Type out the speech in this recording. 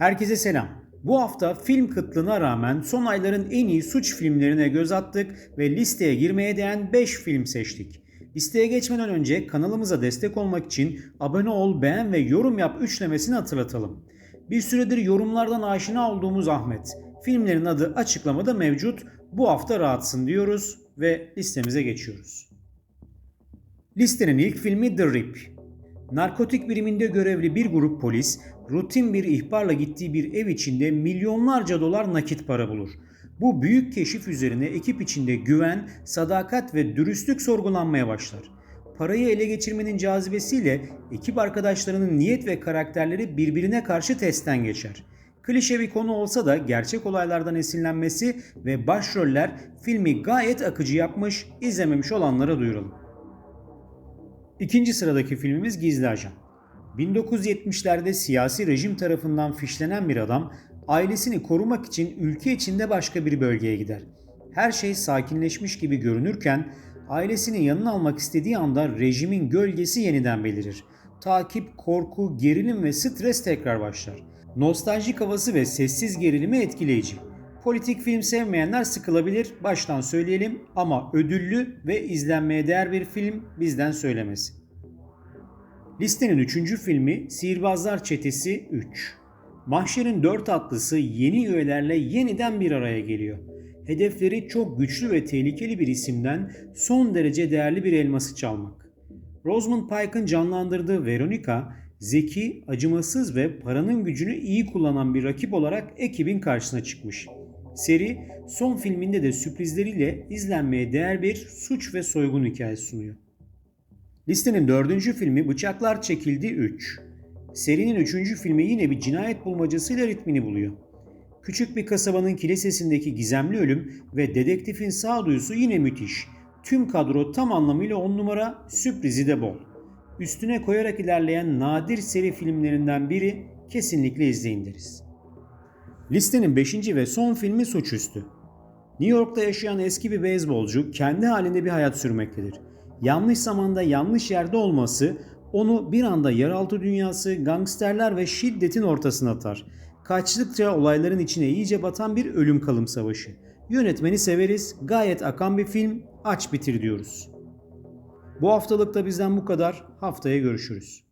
Herkese selam. Bu hafta film kıtlığına rağmen son ayların en iyi suç filmlerine göz attık ve listeye girmeye değen 5 film seçtik. Listeye geçmeden önce kanalımıza destek olmak için abone ol, beğen ve yorum yap üçlemesini hatırlatalım. Bir süredir yorumlardan aşina olduğumuz Ahmet. Filmlerin adı açıklamada mevcut. Bu hafta rahatsın diyoruz ve listemize geçiyoruz. Listenin ilk filmi The Rip. Narkotik biriminde görevli bir grup polis rutin bir ihbarla gittiği bir ev içinde milyonlarca dolar nakit para bulur. Bu büyük keşif üzerine ekip içinde güven, sadakat ve dürüstlük sorgulanmaya başlar. Parayı ele geçirmenin cazibesiyle ekip arkadaşlarının niyet ve karakterleri birbirine karşı testten geçer. Klişe bir konu olsa da gerçek olaylardan esinlenmesi ve başroller filmi gayet akıcı yapmış, izlememiş olanlara duyuralım. İkinci sıradaki filmimiz Gizli Ajan. 1970'lerde siyasi rejim tarafından fişlenen bir adam ailesini korumak için ülke içinde başka bir bölgeye gider. Her şey sakinleşmiş gibi görünürken ailesini yanına almak istediği anda rejimin gölgesi yeniden belirir. Takip, korku, gerilim ve stres tekrar başlar. Nostaljik havası ve sessiz gerilimi etkileyici. Politik film sevmeyenler sıkılabilir, baştan söyleyelim ama ödüllü ve izlenmeye değer bir film bizden söylemesi. Listenin üçüncü filmi Sihirbazlar Çetesi 3. Mahşer'in dört atlısı yeni üyelerle yeniden bir araya geliyor. Hedefleri çok güçlü ve tehlikeli bir isimden son derece değerli bir elması çalmak. Rosamund Pike'ın canlandırdığı Veronica, zeki, acımasız ve paranın gücünü iyi kullanan bir rakip olarak ekibin karşısına çıkmış. Seri son filminde de sürprizleriyle izlenmeye değer bir suç ve soygun hikayesi sunuyor. Listenin dördüncü filmi Bıçaklar Çekildi 3. Serinin üçüncü filmi yine bir cinayet bulmacasıyla ritmini buluyor. Küçük bir kasabanın kilisesindeki gizemli ölüm ve dedektifin sağduyusu yine müthiş. Tüm kadro tam anlamıyla on numara, sürprizi de bol. Üstüne koyarak ilerleyen nadir seri filmlerinden biri kesinlikle izleyin deriz. Listenin 5. ve son filmi Suçüstü. New York'ta yaşayan eski bir beyzbolcu kendi halinde bir hayat sürmektedir. Yanlış zamanda yanlış yerde olması onu bir anda yeraltı dünyası, gangsterler ve şiddetin ortasına atar. Kaçtıkça olayların içine iyice batan bir ölüm kalım savaşı. Yönetmeni severiz, gayet akan bir film, aç bitir diyoruz. Bu haftalık da bizden bu kadar. Haftaya görüşürüz.